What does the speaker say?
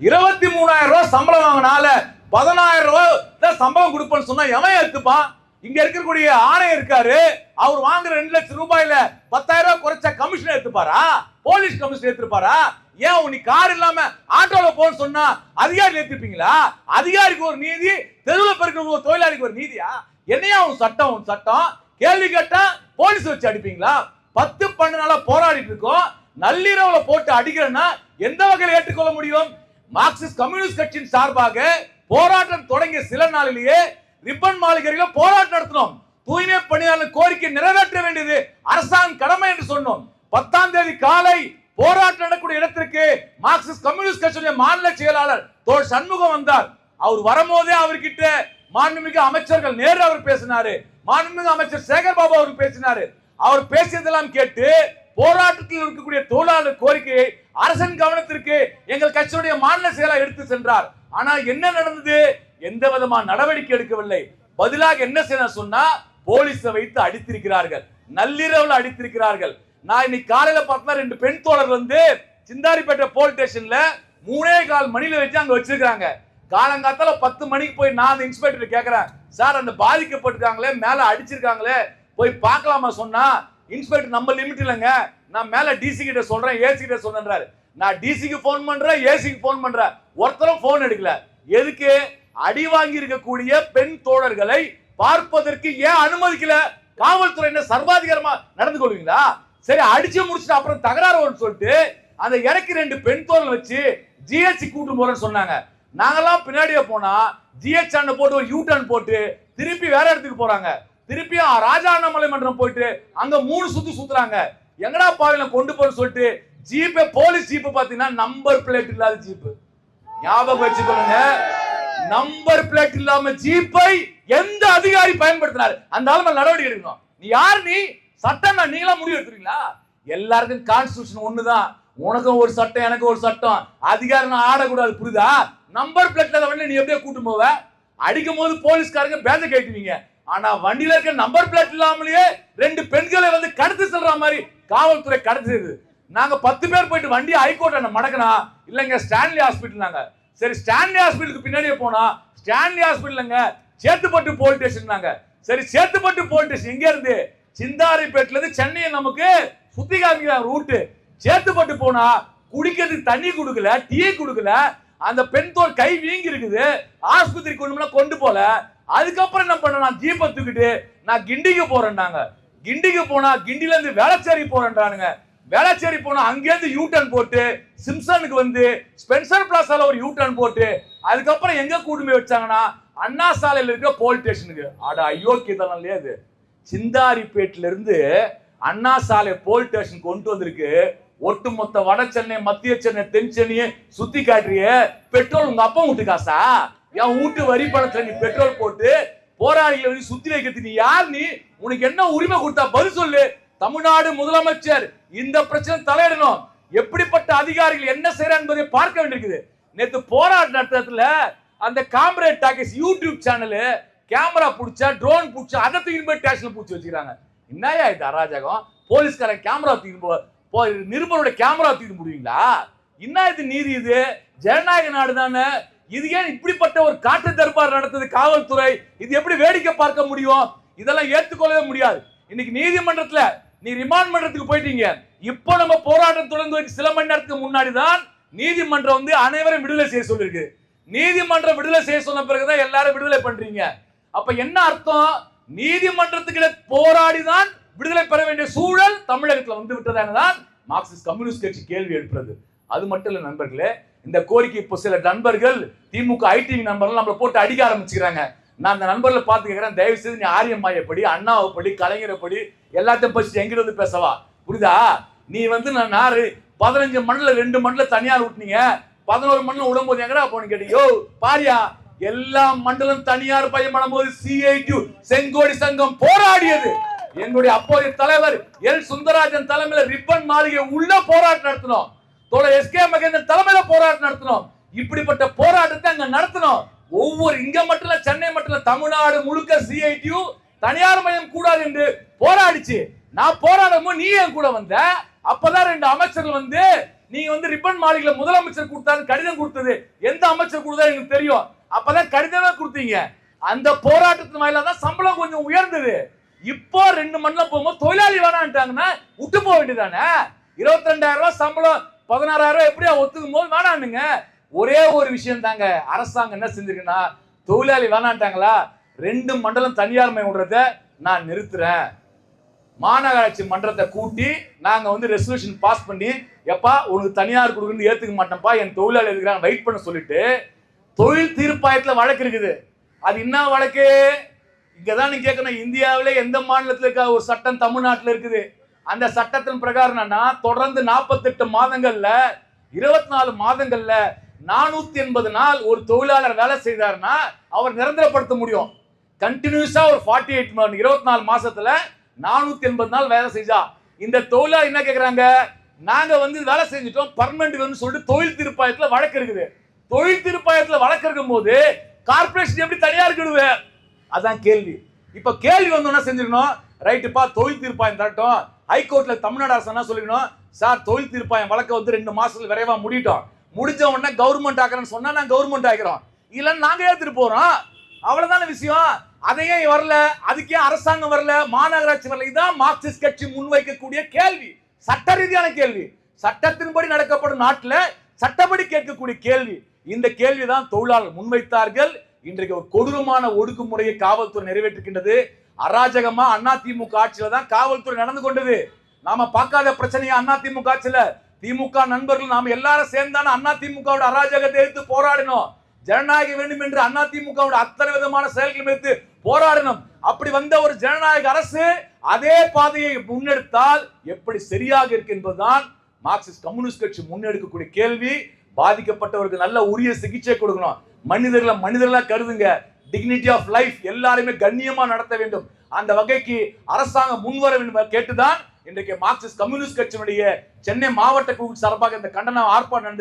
இருபத்தி மூணாயிரம் ரூபாய் சம்பளம் வாங்கினால பதினாயிரம் ரூபாய் தான் சம்பளம் கொடுப்பேன்னு சொன்னா எவன் எடுத்துப்பான் இங்க இருக்கக்கூடிய ஆணையம் இருக்காரு அவர் வாங்குற ரெண்டு லட்சம் ரூபாயில பத்தாயிரம் ரூபாய் குறைச்ச கமிஷன் எடுத்துப்பாரா போலீஸ் கமிஷன் எடுத்துப்பாரா ஏன் நீ கார் இல்லாம ஆட்டோல போன்னு சொன்னா அதிகாரி எடுத்துப்பீங்களா அதிகாரிக்கு ஒரு நீதி தெருவில் பிறகு ஒரு தொழிலாளிக்கு ஒரு நீதியா? என்னையா உன் சட்டம் உன் சட்டம்? கேள்வி கேட்டா போலீஸ் வச்சு அடிப்பீங்களா? பத்து பன்னெண்டு நாளா போராடிட்டு இருக்கோம். நள்ளிரவுல போட்டு அடிக்கிறேன்னா எந்த வகையில் ஏற்றுக்கொள்ள முடியும்? மார்க்சிஸ்ட் கம்யூனிஸ்ட் கட்சியின் சார்பாக போராட்டம் தொடங்கிய சில நாளிலேயே ரிப்பன் மாளிகையில போராட்டம் நடத்தினோம். தூய்மை பணியாளர் கோரிக்கை நிறைவேற்ற வேண்டியது அரசாங்க கடமை என்று சொன்னோம். பத்தாம் தேதி காலை போராட்டம் நடக்கூடிய இடத்திற்கு மார்க்சிஸ்ட் கம்யூனிஸ்ட் கட்சியுடைய மாநில செயலாளர் தோல் சண்முகம் வந்தார். அவர் வரும்போதே அவர்கிட்ட மாண்புமிகு அமைச்சர்கள் நேரு அவர் பேசினாரு. மாண்புமிகு அமைச்சர் சேகர் பாபு அவர் பேசினாரு. அவர் பேசியதெல்லாம் கேட்டு போராட்டத்தில் இருக்கக்கூடிய தொழிலாளர் கோரிக்கையை அரசன் கவனத்திற்கு எங்கள் கட்சியுடைய மாநில செயலாளர் எடுத்து சென்றார். ஆனால் என்ன நடந்தது? எந்த விதமான நடவடிக்கை எடுக்கவில்லை. பதிலாக என்ன செய்ய சொன்னா போலீஸை வைத்து அடித்திருக்கிறார்கள். நள்ளிரவுல அடித்திருக்கிறார்கள். நான் இன்னைக்கு காலையில பார்த்தா ரெண்டு பெண் தோழர் வந்து சிந்தாரிப்பேட்டை போலீஸ் ஸ்டேஷன்ல மூணே கால் மணியில வச்சு அங்க வச்சிருக்காங்க காலங்காத்தால பத்து மணிக்கு போய் நான் அந்த இன்ஸ்பெக்டர் கேட்கிறேன் சார் அந்த பாதிக்கப்பட்டிருக்காங்களே மேல அடிச்சிருக்காங்களே போய் பார்க்கலாமா? சொன்னா இன்ஸ்பெக்டர் நம்ம லிமிட் இல்லைங்க. நான் மேல டிசி கிட்ட சொல்றேன் ஏசி கிட்ட சொல்றேன்றாரு. நான் டிசிக்கு ஃபோன் பண்றேன் ஏசிக்கு ஃபோன் பண்றேன். ஒருத்தரும் ஃபோன் எடுக்கல. எதுக்கு? அடி வாங்கி இருக்கக்கூடிய பெண் தோழர்களை பார்ப்பதற்கு ஏன் அனுமதிக்கல? காவல்துறை என்ன சர்வாதிகாரமா நடந்து கொள்வீங்களா? சரி அடிச்சு முடிச்சுட்டு அப்புறம் தகராறு வரும்னு சொல்லிட்டு அந்த இறக்கி ரெண்டு பெண் தோழர் வச்சு ஜிஹெச்சி கூட்டு போறேன்னு சொன்னாங்க. நாங்கெல்லாம் பின்னாடியே போனா ஜிஹெச் அண்ணன் போட்டு ஒரு யூ டர்ன் போட்டு திருப்பி வேற இடத்துக்கு போறாங்க. திருப்பியும் ராஜா அண்ணாமலை மன்றம் போயிட்டு அங்க மூணு சுத்து சுத்துறாங்க. எங்கடா பாவில கொண்டு போன்னு சொல்லிட்டு ஜீப்பு போலீஸ் ஜீப்பு பாத்தீங்கன்னா நம்பர் பிளேட் இல்லாத ஜீப்பு. ஞாபகம் வச்சுக்கோங்க. நம்பர் பிளேட் இல்லாம ஜீப்பை எந்த அதிகாரி பயன்படுத்தினாரு? அந்த ஆளுமை நடவடிக்கை எடுக்கணும். நீ யார் நீ? சட்டம் நான் நீங்களா முடிவு எடுத்துறீங்களா எல்லாருக்கும் கான்ஸ்டியூஷன் ஒண்ணுதான். உனக்கும் ஒரு சட்டம் எனக்கும் ஒரு சட்டம். அதிகாரம் நான் ஆடக்கூடாது புரியுதா? நம்பர் பிளேட்ல வந்து நீ எப்படியே கூட்டு போவ. அடிக்கும் போது போலீஸ்காரங்க பேச கேட்டுவீங்க. ஆனா வண்டியில இருக்க நம்பர் பிளேட் இல்லாமலேயே ரெண்டு பெண்களை வந்து கடத்தி செல்ற மாதிரி காவல்துறை கடத்தி செய்யுது நாங்க பத்து பேர் போயிட்டு வண்டி ஹைகோர்ட் மடக்கனா இல்லைங்க ஸ்டான்லி ஹாஸ்பிட்டல் நாங்க. சரி ஸ்டான்லி ஹாஸ்பிட்டலுக்கு பின்னாடியே போனா ஸ்டான்லி ஹாஸ்பிட்டலுங்க சேத்துப்பட்டு போலீஸ் ஸ்டேஷன் நாங்க. சரி சேத்துப்பட்டு போலீஸ் ஸ்டேஷன் எங்க இருந்து? சிந்தாரிப்பேட்டில இருந்து சென்னையை நமக்கு சுத்தி காமிக்கிறாங்க ரூட்டு சேத்துப்பட்டு போனா குடிக்கிறதுக்கு தண்ணி கொடுக்கல டீ கொடுக்கல அந்த பெண் தோல் கை வீங்கி இருக்குது. ஆஸ்பத்திரி கொண்டு கொண்டு போல. அதுக்கப்புறம் என்ன பண்ண நான் தீபம் தூக்கிட்டு நான் கிண்டிக்கு போறேன்னாங்க கிண்டிக்கு போனா கிண்டில இருந்து வேளச்சேரி போறேன்றானுங்க. வேளச்சேரி போனா அங்கேருந்து யூ டர்ன் போட்டு சிம்சனுக்கு வந்து ஸ்பென்சர் பிளாசால ஒரு யூ டர்ன் போட்டு அதுக்கப்புறம் எங்க கூட்டுமே வச்சாங்கன்னா அண்ணா சாலையில் இருக்க போலீஸ் ஸ்டேஷனுக்கு. அட அயோக்கியதனம் இல்லையா அது சிந்தாரிப்பேட்டில இருந்து அண்ணா சாலை போலீஸ் ஸ்டேஷன் கொண்டு வந்திருக்கு. ஒட்டுமொத்த வட சென்னை மத்திய சென்னை தென் சென்னையை சுத்தி காட்டுறிய. பெட்ரோல் உங்க அப்பா வீட்டு காசா? என் வீட்டு வரி பணத்துல நீ பெட்ரோல் போட்டு போராளிகளை சுத்தி வைக்கிறது நீ யார் நீ? உனக்கு என்ன உரிமை கொடுத்தா பதில் சொல்லு. தமிழ்நாடு முதலமைச்சர் இந்த பிரச்சனை தலையிடணும். எப்படிப்பட்ட அதிகாரிகள் என்ன செய்யற என்பதை பார்க்க வேண்டியிருக்குது. நேத்து போராட்ட நடத்தத்துல அந்த comrade talkies YouTube channel camera பிடிச்சா ட்ரோன் பிடிச்சா அதை தூக்கி போய் ஸ்டேஷன்ல பிடிச்சி வச்சுக்கிறாங்க. என்னயா இது அராஜகம்? போலீஸ்காரன் கேமரா தூக்கி போ போ- நிருபரோட கேமரா தூக்கி முடியுங்களா என்ன இது நீதி இது? ஜனநாயக நாடு தானே? இது ஏன் இப்படிப்பட்ட ஒரு காட்டு தர்பார் நடத்தது காவல்துறை? இது எப்படி வேடிக்கை பார்க்க முடியும்? இதெல்லாம் ஏற்றுக்கொள்ளவே முடியாது. இன்னைக்கு நீதிமன்றத்துல நீ ரிமாண்ட் மன்றத்துக்கு போயிட்டீங்க. இப்போ நம்ம போராட்டம் தொடர்ந்து வைக்க சில மணி நேரத்துக்கு முன்னாடி தான் நீதிமன்றம் வந்து அனைவரும் விடுதலை செய்ய சொல்லிருக்கு. நீதிமன்றம் விடுதலை செய்ய சொன்ன பிறகுதான் எல்லாரும் விடுதலை பண்றீங்க. அப்ப என்ன அர்த்தம்? நீதிமன்றத்துக்கிட்ட போராடி தான் விடுதலை பெற வேண்டிய சூழல் தமிழகத்தில் வந்து விட்டதானதான் மார்க்சிஸ்ட் கம்யூனிஸ்ட் கட்சி கேள்வி எழுப்புறது. அது மட்டும் இல்லை நண்பர்களே இந்த கோரிக்கை இப்போ சில நண்பர்கள் திமுக ஐடி நண்பர்கள் நம்மளை போட்டு அடிக்க ஆரம்பிச்சுக்கிறாங்க. நான் அந்த நண்பர்களை பார்த்து கேட்குறேன் தயவு செய்து நீ ஆரியம்மாயப்படி அண்ணாவை படி கலைஞரை படி எல்லாத்தையும் பற்றி எங்கிட்ட வந்து பேசவா. புரியுதா? நீ வந்து நான் நாரு பதினஞ்சு மண்ணில் ரெண்டு மண்ணில் தனியார் விட்டுனீங்க பதினோரு மண்ணில் விடும்போது எங்கடா போன கேட்டீங்க பாரியா எல்லா மண்டலம் தனியார் பையன் பண்ணும்போது சிஐடி செங்கோடி சங்கம் போராடியது. எங்களுடைய அப்போதைய தலைவர் எல். சுந்தரராஜன் தலைமையில ரிப்பன் மாளிகை உள்ள போராட்டம் நடத்தினோம். தோழர் எஸ். கே. மகேந்திரன் தலைமையில போராட்டம் நடத்தினோம். இப்படிப்பட்ட போராட்டத்தை அங்க நடத்தினோம். ஒவ்வொரு இங்க மட்டும் இல்ல சென்னை மட்டும் இல்ல தமிழ்நாடு முழுக்க சிஐடியு தனியார் மயம் கூடாது என்று போராடிச்சு. நான் போராடும் நீ என் கூட வந்த. அப்பதான் ரெண்டு அமைச்சர்கள் வந்து நீங்க வந்து ரிப்பன் மாளிகையில முதலமைச்சர் கொடுத்தாரு கடிதம் கொடுத்தது. எந்த அமைச்சர் கொடுத்தா எனக்கு தெரியும். அப்பதான் கடிதமே கொடுத்தீங்க. அந்த போராட்டத்தின் வாயிலாக தான் சம்பளம் கொஞ்சம் உயர்ந்தது. இப்போ ரெண்டு மண்டலம் போகும்போது தொழிலாளி வேணான்ட்டாங்கன்னா விட்டு போக வேண்டியதானே இருபத்தி ரெண்டாயிரம் ரூபாய் சம்பளம் பதினாறாயிரம் ரூபாய் எப்படியா ஒத்துக்கும் போது வேணானுங்க ஒரே ஒரு விஷயம் தாங்க அரசாங்கம் என்ன செஞ்சிருக்குன்னா தொழிலாளி வேணான்ட்டாங்களா ரெண்டு மண்டலம் தனியார் மயம் விடுறத நான் நிறுத்துறேன். மாநகராட்சி மன்றத்தை கூட்டி நாங்கள் வந்து ரெசல்யூஷன் பாஸ் பண்ணி எப்பா உனக்கு தனியார் கொடுக்குன்னு ஏற்றுக்க மாட்டேன்ப்பா என் தொழிலாளி இருக்கிறாங்க வெயிட் பண்ண சொல்லிட்டு தொழில் தீர்ப்பாயத்தில் வழக்கு இருக்குது. அது என்ன வழக்கு? இங்கதான் நீ கேட்கணும் இந்தியாவிலே எந்த மாநிலத்தில் இருக்க? ஒரு சட்டம் தமிழ்நாட்டில் இருக்குது. அந்த சட்டத்தின் பிரகாரம் என்னன்னா தொடர்ந்து நாற்பத்தெட்டு மாதங்கள்ல இருபத்தி நாலு மாதங்கள்ல நானூத்தி எண்பது நாள் ஒரு தொழிலாளர் வேலை செய்தாருன்னா அவர் நிரந்தரப்படுத்த முடியும். கண்டினியூஸா ஒரு ஃபார்ட்டி எயிட் இருபத்தி நாலு மாசத்துல நானூத்தி எண்பது நாள் வேலை செஞ்சா. இந்த தொழிலாளர் என்ன கேட்குறாங்க நாங்க வந்து வேலை செஞ்சுட்டோம் பர்மனன்ட் வேணும்னு சொல்லிட்டு தொழில் தீர்ப்பாயத்துல வழக்கு இருக்குது. தொழில் தீர்ப்பாயத்துல வழக்கு இருக்கும் போது கார்பரேஷன் எப்படி தனியா இருக்குடுவே அதான் கேள்வி. இப்போ கேள்வி வந்து என்ன செஞ்சிருக்கணும்? ரைட்டுப்பா தொழில் தீர்ப்பாயம் தரட்டும். ஹைகோர்ட்டில் தமிழ்நாடு அரசு என்ன சொல்லிக்கணும்? சார் தொழில் தீர்ப்பாயம் வழக்க வந்து ரெண்டு மாசத்துல விரைவாக முடிட்டோம். முடிஞ்ச உடனே கவர்மெண்ட் ஆக்குறேன்னு சொன்னா நான் கவர்மெண்ட் ஆகிறோம் இல்லைன்னு நாங்கள் ஏற்றுட்டு போறோம். அவ்வளவுதான விஷயம். அதையே வரல? அதுக்கே அரசாங்கம் வரல? மாநகராட்சி வரல? இதுதான் மார்க்சிஸ்ட் கட்சி முன்வைக்கக்கூடிய கேள்வி. சட்ட ரீதியான கேள்வி. சட்டத்தின்படி நடக்கப்படும் நாட்டில் சட்டப்படி கேட்கக்கூடிய கேள்வி. இந்த கேள்விதான் தொழிலாளர் முன்வைத்தார்கள். இன்றைக்கு ஒரு கொடூரமான ஒடுக்குமுறையை காவல்துறை நிறைவேற்றுகின்றது. அராஜகமா திமுக ஆட்சியில தான் காவல்துறை நடந்து கொண்டது. நாம பார்க்காத பிரச்சனையா திமுக ஆட்சியில. திமுக நண்பர்கள் நாம எல்லாரும் சேர்ந்தான திமுகவோட அராஜகத்தை எடுத்து போராடினோம் ஜனநாயகம் வேண்டும் என்று திமுகவோட அத்தனை விதமான செயல்களும் எடுத்து போராடணும். அப்படி வந்த ஒரு ஜனநாயக அரசு அதே பாதையை முன்னெடுத்தால் எப்படி சரியாக இருக்கு என்பதுதான் மார்க்சிஸ்ட் கம்யூனிஸ்ட் கட்சி முன்னெடுக்கக்கூடிய கேள்வி. பாதிக்கப்பட்டவருக்கு நல்ல உரிய சிகிச்சை கொடுக்கணும். மனிதர்களை மனிதர்களா கருதுங்க. டிக்னிட்டி ஆஃப் லைஃப் எல்லாருமே கண்ணியமா நடத்த வேண்டும். அந்த வகைக்கு அரசாங்கம் முன்வர வேண்டும் கேட்டுதான் இன்றைக்கு மார்க்சிஸ்ட் கம்யூனிஸ்ட் கட்சியினுடைய சென்னை மாவட்ட குழு சார்பாக இந்த கண்டன ஆர்ப்பாட்டம்